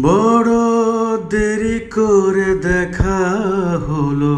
বড় দেরি করে দেখা হলো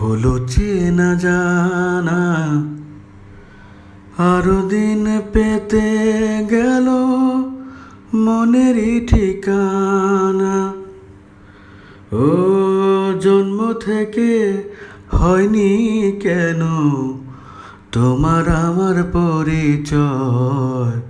হলো চেনা জানা। আরও দিন পেতে গেল মনেরই ঠিকানা। ও জন্ম থেকে হয়নি কেন? তোমার আমার পরিচয়।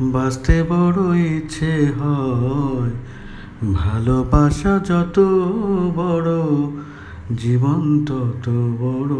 বাঁচতে বড় ইচ্ছে হয়। ভালোবাসা যত বড় জীবন তত বড়